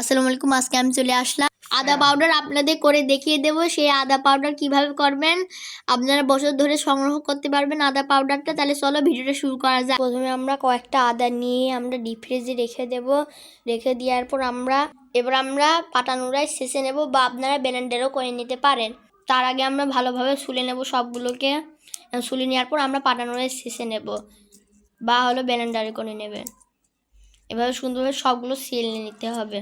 আসসালামু আলাইকুম আজকে আমি চলে আসলাম। আদা পাউডার আপনাদের করে দেখিয়ে দেবো সেই আদা পাউডার কীভাবে করবেন। আপনারা বছর ধরে সংগ্রহ করতে পারবেন আদা পাউডারটা তাহলে চলো ভিডিওটা শুরু করা যায় প্রথমে আমরা কয়েকটা আদা নিয়ে আমরা ডিপ ফ্রিজে রেখে দেব। রেখে দেওয়ার পর আমরা এবার আমরা পাটানুরায় শেষে নেব বা আপনারা ব্লেন্ডারও করে নিতে পারেন। তার আগে আমরা ভালোভাবে শুলে নেব সবগুলোকে। শুলে নেওয়ার পর আমরা পাটানুরায় শেষে নেব। বা হলো ব্লেন্ডারে করে নেবেন। এভাবে সুন্দরভাবে সবগুলো সিলে নিতে হবে।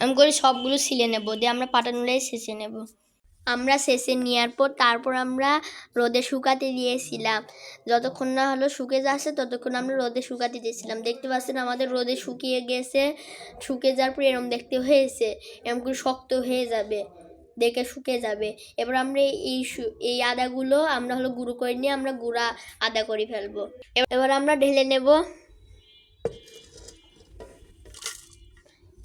আমি করে সবগুলো সিলে নেব, দিয়ে আমরা পাটানুরাই শেষে নেব। আমরা শেষে নেওয়ার পর তারপর আমরা রোদে শুকাতে দিয়েছিলাম। যতক্ষণ না হলো শুকে যাচ্ছে, ততক্ষণ আমরা রোদে শুকাতে দিয়েছিলাম। দেখতে পাচ্ছেন আমাদের রোদে শুকিয়ে গেছে, শুকে যাওয়ার পর এরম দেখতে হয়েছে, এরম করে শক্ত হয়ে যাবে, দেখে শুকে যাবে। এবার আমরা এই এই আদাগুলো আমরা হলো গুঁড়ো করে নিয়ে আমরা গুঁড়া আদা করে ফেলব। এবার আমরা ঢেলে নেব।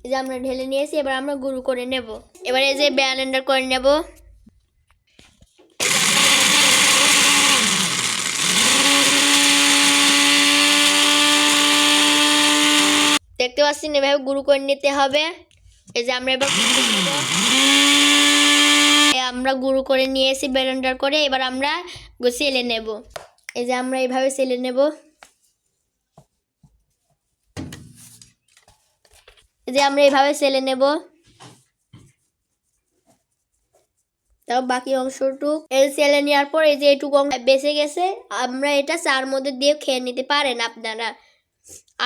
এই যে আমরা ঢেলে নিয়েছি, এবার আমরা গুঁড়ো করে নেব। এবার এই যে ব্যালেন্ডার করে নেব। দেখতে পাচ্ছেন, এভাবে গুঁড়ো করে নিতে হবে। এই যে আমরা এবার আমরা গুঁড়ো করে নিয়েছি ব্লেন্ডার করে। এবার আমরা সেলে নেব। এই যে আমরা এইভাবে সেলে নেব। যে আমরা এভাবে সেলে নেব। তাও বাকি অংশটুক। এই সেলে নেওয়ার পর এই যে এইটুকু অংশ বেঁচে গেছে, আমরা এটা চার মধ্যে দিয়ে খেয়ে নিতে পারেন আপনারা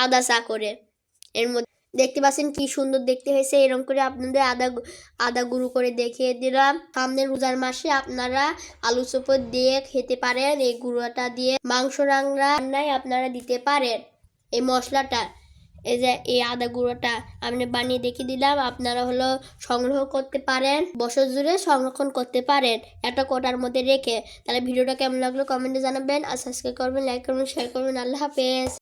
আদা চা করে। এর মধ্যে দেখতে পাচ্ছেন কি সুন্দর দেখতে হয়েছে, এরকম করে আপনাদের আদা আদা গুঁড়ো করে দেখিয়ে দিলাম। সামনের রোজার মাসে আপনারা আলু চোপর দিয়ে খেতে পারেন, এই গুঁড়োটা দিয়ে। মাংস রান্না রান্নায় আপনারা দিতে পারেন এই মশলাটা। এই যে এই আদা গুঁড়োটা আমি বানিয়ে দেখিয়ে দিলাম। আপনারা হলো সংগ্রহ করতে পারেন, বছর জুড়ে সংরক্ষণ করতে পারেন একটা কোটার মধ্যে রেখে। তাহলে ভিডিওটা কেমন লাগল কমেন্টে জানাবেন আর সাবস্ক্রাইব করবেন লাইক করবেন শেয়ার করবেন। আল্লাহ হাফেজ।